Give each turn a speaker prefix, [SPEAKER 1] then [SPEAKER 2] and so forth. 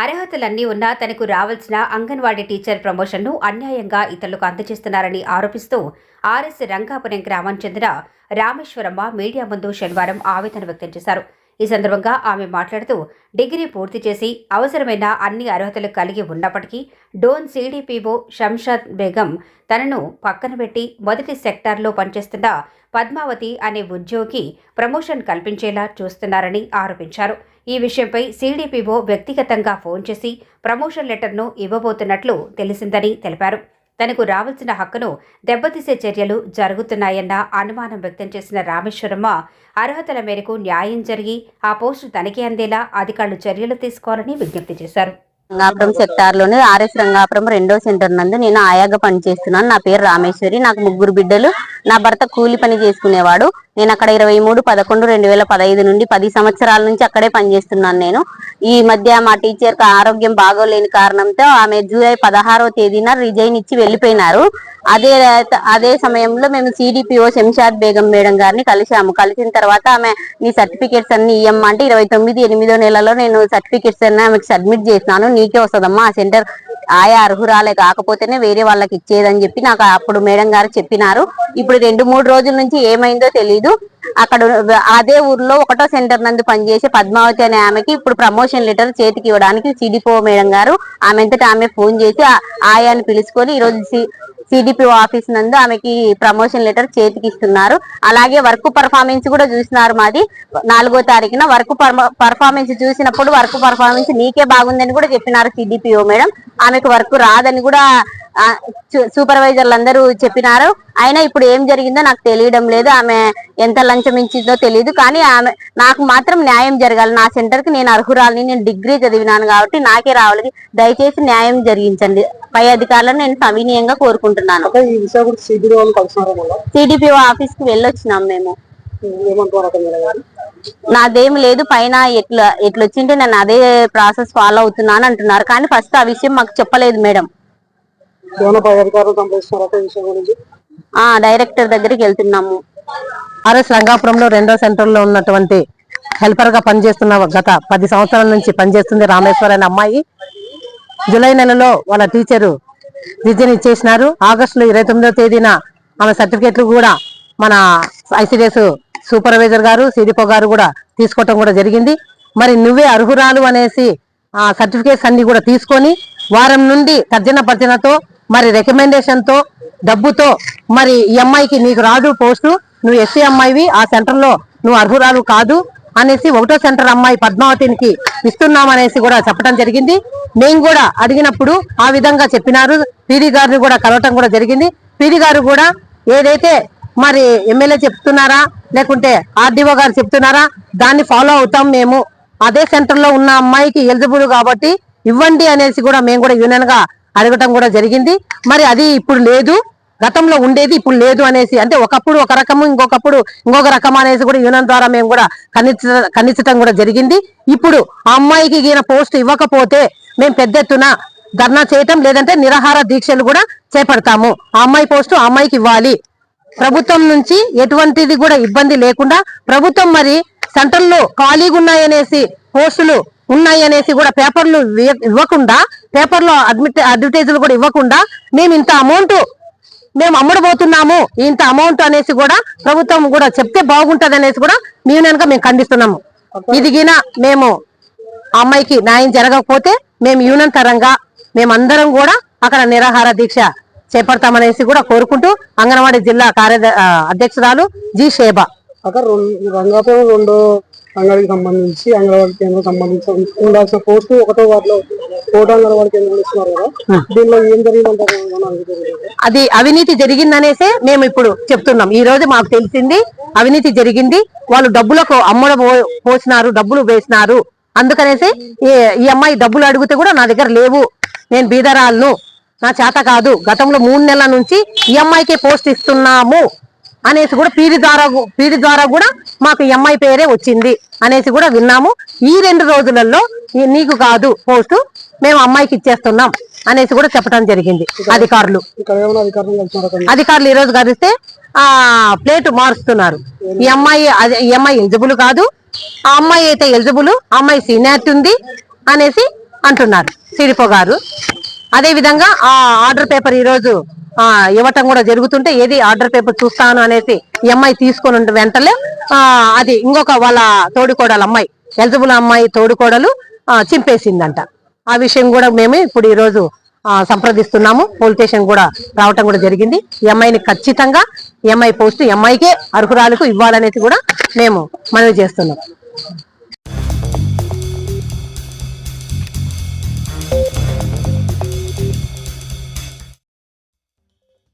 [SPEAKER 1] అర్హతలన్నీ ఉన్నా తనకు రావాల్సిన అంగన్వాడీ టీచర్ ప్రమోషన్ను అన్యాయంగా ఇతరులకు అందజేస్తున్నారని ఆరోపిస్తూ ఆర్ఎస్ రంగాపురం గ్రామం చెందిన రామేశ్వరమ్మ మీడియా ముందు శనివారం ఆవేదన వ్యక్తం చేశారు. ఈ సందర్భంగా ఆమె మాట్లాడుతూ డిగ్రీ పూర్తి చేసి అవసరమైన అన్ని అర్హతలు కలిగి ఉన్నప్పటికీ డోన్ సీడీపీఓ షంషాద్ బేగం తనను పక్కన పెట్టి మొదటి సెక్టార్లో పనిచేస్తున్న పద్మావతి అనే ఉద్యోగి ప్రమోషన్ కల్పించేలా చూస్తున్నారని ఆరోపించారు. ఈ విషయంపై సీడీపీఓ వ్యక్తిగతంగా ఫోన్ చేసి ప్రమోషన్ లెటర్ను ఇవ్వబోతున్నట్లు తెలిసిందని తెలిపారు. తనకు రావాల్సిన హక్కును దెబ్బతీసే చర్యలు జరుగుతున్నాయన్న అనుమానం వ్యక్తం చేసిన రామేశ్వరమ్మ అర్హతల మేరకు న్యాయం జరిగి ఆ పోస్టు తనిఖీ అందేలా అధికారులు చర్యలు తీసుకోవాలని విజ్ఞప్తి చేశారు.
[SPEAKER 2] రంగాపురం సెక్టార్లోని ఆర్ఎస్ రంగాపురం రెండో సెంటర్ నందు నేను ఆయాగా పనిచేస్తున్నాను. నా పేరు రామేశ్వరి. నాకు ముగ్గురు బిడ్డలు. నా భర్త కూలి పని చేసుకునేవాడు. నేను అక్కడ ఇరవై మూడు పదకొండు రెండు వేల పదహైదు నుండి పది సంవత్సరాల నుంచి అక్కడే పనిచేస్తున్నాను నేను. ఈ మధ్య మా టీచర్కి ఆరోగ్యం బాగోలేని కారణంతో ఆమె జూలై పదహారో తేదీన రిజైన్ ఇచ్చి వెళ్ళిపోయినారు. అదే అదే సమయంలో మేము సిడిపిఓ శంషాద్ బేగం మేడం గారిని కలిశాము. కలిసిన తర్వాత ఆమె నీ సర్టిఫికేట్స్ అన్ని ఇయ్యమ్మంటే ఇరవై తొమ్మిది ఎనిమిదో నెలలో నేను సర్టిఫికేట్స్ అన్ని ఆమెకు సబ్మిట్ చేసినాను. నీకే వస్తుందమ్మా ఆ సెంటర్ ఆయా అర్హురాలే కాకపోతేనే వేరే వాళ్ళకి ఇచ్చేదని చెప్పి నాకు అప్పుడు మేడం గారు చెప్పినారు. ఇప్పుడు రెండు మూడు రోజుల నుంచి ఏమైందో తెలీదు. అక్కడ అదే ఊర్లో ఒకటో సెంటర్ నందు పనిచేసే పద్మావతి అనే ఆమెకి ఇప్పుడు ప్రమోషన్ లెటర్ చేతికి ఇవ్వడానికి సిడిపో మేడం గారు ఆమె అంతటా ఆమె ఫోన్ చేసి ఆ- ఆయాని పిలుచుకొని ఈ రోజు సిడిపిఓ ఆఫీస్ నందు ఆమెకి ప్రమోషన్ లెటర్ చేతికి ఇస్తున్నారు అలాగే వర్క్ పర్ఫార్మెన్స్ కూడా చూసినారు మాది. నాలుగో తారీఖున వర్క్ పర్ఫార్మెన్స్ చూసినప్పుడు వర్క్ పర్ఫార్మెన్స్ నీకే బాగుందని కూడా చెప్పినారు సిడిపిఓ మేడం. ఆమెకు వర్క్ రాదని కూడా సూపర్వైజర్లు అందరూ చెప్పినారు. అయినా ఇప్పుడు ఏం జరిగిందో నాకు తెలియడం లేదు. ఆమె ఎంత లంచం ఇచ్చిందో తెలియదు కానీ ఆమె నాకు మాత్రం న్యాయం జరగాలి. నా సెంటర్కి నేను అర్హురాలని. నేను డిగ్రీ చదివినాను కాబట్టి నాకే రావాలి. దయచేసి న్యాయం జరిగించండి. పై అధికారులను నేను సవినీయంగా కోరుకుంటున్నాను. సిడిపిఓ ఆఫీస్కి వెళ్ళొచ్చినాం మేము. నాదేం లేదు. పైన ఎట్లా ఎట్లా వచ్చింటే నేను అదే ప్రాసెస్ ఫాలో అవుతున్నాను అంటున్నారు. కానీ ఫస్ట్ ఆ విషయం మాకు చెప్పలేదు మేడం. ఆ డైరెక్టర్ దగ్గరికి వెళ్తున్నాము.
[SPEAKER 3] ఆర్ఎస్ రంగాపురంలో రెండో సెంటర్లో ఉన్నటువంటి హెల్పర్గా పనిచేస్తున్న గత పది సంవత్సరాల నుంచి పనిచేస్తుంది రామేశ్వర్ అనే అమ్మాయి. జూలై నెలలో వాళ్ళ టీచరు రిజన్ ఇచ్చేసినారు. ఆగస్టులో ఇరవై తొమ్మిదో తేదీన ఆమె సర్టిఫికెట్లు కూడా మన ఐసిడిఎస్ సూపర్వైజర్ గారు సిడిపో గారు కూడా తీసుకోవటం కూడా జరిగింది. మరి నువ్వే అర్హురాలు అనేసి ఆ సర్టిఫికేట్స్ అన్ని కూడా తీసుకొని వారం నుండి తర్జన పర్జనతో మరి రికమెండేషన్తో డబ్బుతో మరి ఈ అమ్మాయికి నీకు రాదు పోస్టు నువ్వు ఎస్సీ అమ్మాయివి ఆ సెంటర్లో నువ్వు అర్హురాలు కాదు అనేసి ఒకటో సెంటర్ అమ్మాయి పద్మావతికి ఇస్తున్నామనేసి కూడా చెప్పడం జరిగింది. మేము కూడా అడిగినప్పుడు ఆ విధంగా చెప్పినారు. పీడీ గారిని కూడా కలవటం కూడా జరిగింది. పీడీ గారు కూడా ఏదైతే మరి ఎమ్మెల్యే చెప్తున్నారా లేకుంటే ఆర్డీఓ గారు చెప్తున్నారా దాన్ని ఫాలో అవుతాం మేము. అదే సెంటర్లో ఉన్న అమ్మాయికి ఎలిజిబుల్ కాబట్టి ఇవ్వండి అనేసి కూడా మేము కూడా యూనియన్గా అడగటం కూడా జరిగింది. మరి అది ఇప్పుడు లేదు. గతంలో ఉండేది ఇప్పుడు లేదు అనేసి అంటే ఒకప్పుడు ఒక రకము ఇంకొకప్పుడు ఇంకొక రకం అనేసి కూడా యూనియన్ ద్వారా మేము కూడా ఖండించ ఖండించడం కూడా జరిగింది. ఇప్పుడు ఆ అమ్మాయికి ఈయన పోస్ట్ ఇవ్వకపోతే మేము పెద్ద ఎత్తున ధర్నా చేయటం లేదంటే నిరాహార దీక్షలు కూడా చేపడతాము. ఆ అమ్మాయి పోస్టు ఆ అమ్మాయికి ఇవ్వాలి. ప్రభుత్వం నుంచి ఎటువంటిది కూడా ఇబ్బంది లేకుండా ప్రభుత్వం మరి సెంటర్లు ఖాళీగా ఉన్నాయనేసి పోస్టులు ఉన్నాయనేసి కూడా పేపర్లు ఇవ్వ- ఇవ్వకుండా పేపర్లో అడ్మిట్ అడ్వర్టైజులు కూడా ఇవ్వకుండా మేము ఇంత అమౌంట్ మేము అమ్ముడుపోతున్నాము ఇంత అమౌంట్ అనేసి కూడా ప్రభుత్వం కూడా చెప్తే బాగుంటది అనేసి కూడా మేము కనుక మేము ఖండిస్తున్నాము. ఇదిగిన మేము అమ్మాయికి న్యాయం జరగకపోతే మేము యూనియన్ తరంగా మేమందరం కూడా అక్కడ నిరాహార దీక్ష చేపడతామనేసి కూడా కోరుకుంటూ అంగన్వాడీ జిల్లా కార్యద ఆ, అధ్యక్షురాలు జి షేబా
[SPEAKER 4] అక్కడ రెండు రంగాపురం రెండో అంగడికి సంబంధించి అంగన్వాడీ కేంద్రం సంబంధించి ఉండాల్సిన పోస్టు ఒకటో వాటిలో కోట అంగన్వాడీ కేంద్రం ఇస్తున్నారు కదా. దీనిలో ఏం జరిగిందంటారు?
[SPEAKER 3] అది అవినీతి జరిగిందనేసే మేము ఇప్పుడు చెప్తున్నాం. ఈ రోజు మాకు తెలిసింది అవినీతి జరిగింది. వాళ్ళు డబ్బులకు అమ్ముడ పోసినారు డబ్బులు వేసినారు. అందుకనేసి ఈ అమ్మాయి డబ్బులు అడిగితే కూడా నా దగ్గర లేవు. నేను బీదరాలను నా చేత కాదు. గతంలో మూడు నెలల నుంచి ఈ అమ్మాయికే పోస్ట్ ఇస్తున్నాము. అనేసి కూడా పీడి ద్వారా పీడి ద్వారా కూడా మాకు అమ్మాయి పేరే వచ్చింది అనేసి కూడా విన్నాము. ఈ రెండు రోజులలో నీకు కాదు పోస్టు మేము అమ్మాయికి ఇచ్చేస్తున్నాం అనేసి కూడా చెప్పడం జరిగింది అధికారులు.
[SPEAKER 4] అధికారులు
[SPEAKER 3] ఈ రోజు కలిస్తే ఆ ప్లేట్ మారుస్తున్నారు. ఈ అమ్మాయి ఈ అమ్మాయి ఎలిజిబుల్ కాదు ఆ అమ్మాయి అయితే ఎలిజిబుల్ అమ్మాయి సీనియారిటీ ఉంది అనేసి అంటున్నారు. సిడిపో గారు. అదే విధంగా ఆ ఆర్డర్ పేపర్ ఈ రోజు ఆ, ఇవ్వటం కూడా జరుగుతుంటే ఏది ఆర్డర్ పేపర్ చూస్తాను అనేసి ఈ అమ్మాయి తీసుకొని వెంటనే ఆ, అది ఇంకొక వాళ్ళ తోడుకోడలు అమ్మాయి ఎలిజిబుల్ అమ్మాయి తోడికోడలు చింపేసిందంట. ఆ విషయం కూడా మేము ఇప్పుడు ఈ రోజు ఆ, సంప్రదిస్తున్నాము. పోలీస్ స్టేషన్ కూడా రావటం కూడా జరిగింది. ఎంఐని ఖచ్చితంగా ఎంఐ పోస్ట్ ఎంఐకే అర్హురాలకు ఇవ్వాలనేది కూడా మేము మనవి చేస్తున్నాం.